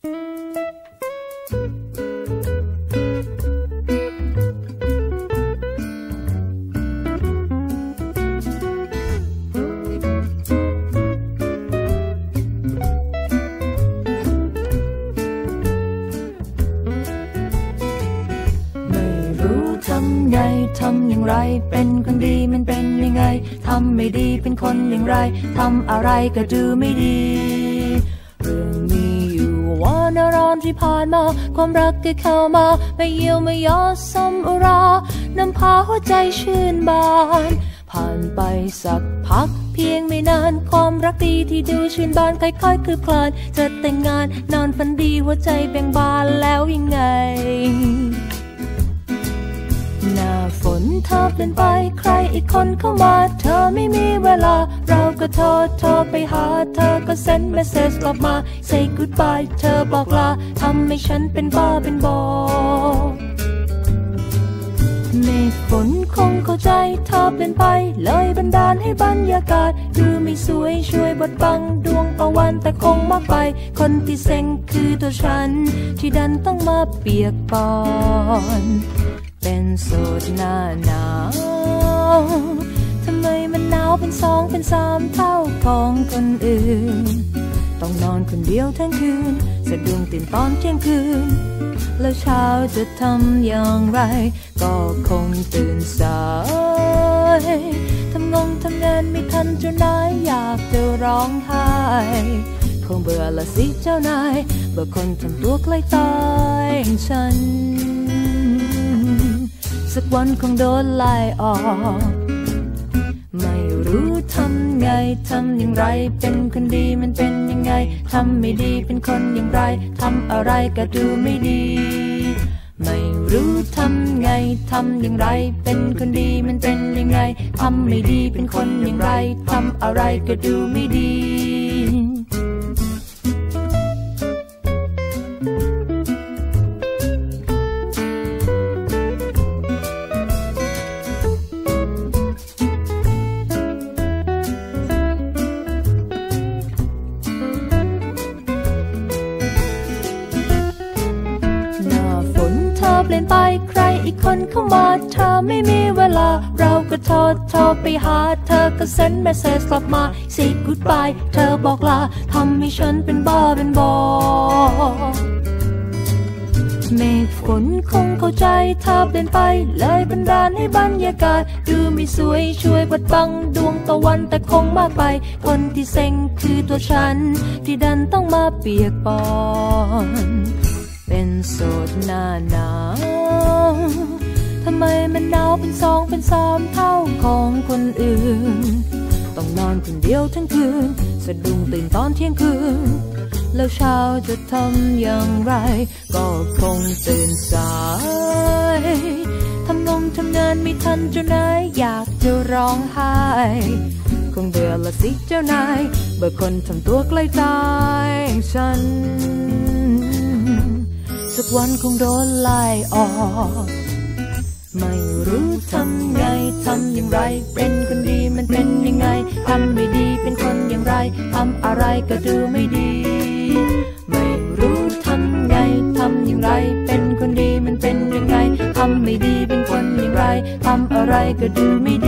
ไม่รู้ทำไงทำอย่างไร เป็นคนดีมันเป็นยังไง ทำไม่ดีเป็นคนอย่างไร ทำอะไรก็ดูไม่ดี เรื่องมีอยู่ว่านาร อนที่ผ่านมา ความรักก็เข้ามา ไม่เยี่ยวไม่ยอซ้ำอุรานำพาหัวใจชื่นบาน ผ่านไปสักพักเพียงไม่นานความรักดีที่ดูชื่นบานค่อยๆคืบคลานจะแต่งงานนอนฝันดีหัวใจแบ่งบานแล้วยังไงหน้าฝนเธอเปลี่ยนไปใครอีกคนเข้ามา เธอไม่มีเวลาเรา ก็โทรโทรไปหาเธอก็เซ็นเมสเซจกลับมา say goodbye เธอบอกลาทำให้ฉันเป็นบ้าเป็นบอเมฆฝนคงเข้าใจเธอเปลี่ยนไป เลยบันดาลให้บรรยากาศ ดูไม่สวยช่วยบดบังดวงตะวันแต่คงมากไป คนที่เซ็งคือตัวฉัน ที่ดันต้องมาเปียกปอน เป็นโสดหน้าหนาว เป็นสองเป็นสามเท่าของคนอื่น ต้องนอนคนเดียวทั้งคืน สะดุ้งตื่นตอนเที่ยงคืน แล้วเช้าจะทำอย่างไร ก็คงตื่นสายทำงงทำงานไม่ทันเจ้านายอยากจะร้องไห้คงเบื่อละสิเจ้านายเบื่อคนทำตัวใกล้ตายฉัน สักวันคงโดนไล่ออก ไม่ รู้ทำไง ทำอย่างไร เป็นคนดีมันเป็นยังไง ทำไม่ดีเป็นคนอย่างไร ทำอะไรก็ดูไม่ดี ไม่รู้ทำไง ทำอย่างไร เป็นคนดีมันเป็นยังไง ทำไม่ดีเป็นคนอย่างไร ทำอะไรก็ดูไม่ดี อีกคนเข้ามาเธอไม่มีเวลา เราก็โทรโทรไปหา เธอก็เซ็นเมสเซจกลับมา say goodbye เธอบอกลาทำให้ฉันเป็นบ้าเป็นบอเมฆฝนคงเข้าใจเธอเปลี่ยนไป เลยบันดาลให้บรรยากาศ ดูไม่สวยช่วยบดบัง ดวงตะวันแต่คงมากไป คนที่เซ็งคือตัวฉัน ที่ดันต้องมาเปียกปอน เป็นโสดหน้าหนาว ไมมันหนาวเป็นสองเป็นสามเท่าของคนอื่น ต้องนอนคนเดียวทั้งคืน สะดุ้งตื่นตอนเที่ยงคืน แล้วเช้าจะทำอย่างไร ก็คงตื่นสายทำงงทำงานไม่ทันเจ้านายอยากจะร้องไห้คงเบื่อละสิเจ้านายเบื่อคนทำตัวใกล้ตายฉัน สักวันคงโดนไล่ออก ไม่รู้ทำไงทำอย่างไร เป็นคนดีมันเป็นยังไงทำไม่ดีเป็นคนอย่างไรทำอะไรก็ดูไม่ดี ไม่รู้ทำไงทำอย่างไร เป็นคนดีมันเป็นยังไงทำไม่ดีเป็นคนอย่างไรทำอะไรก็ดูไม่ดี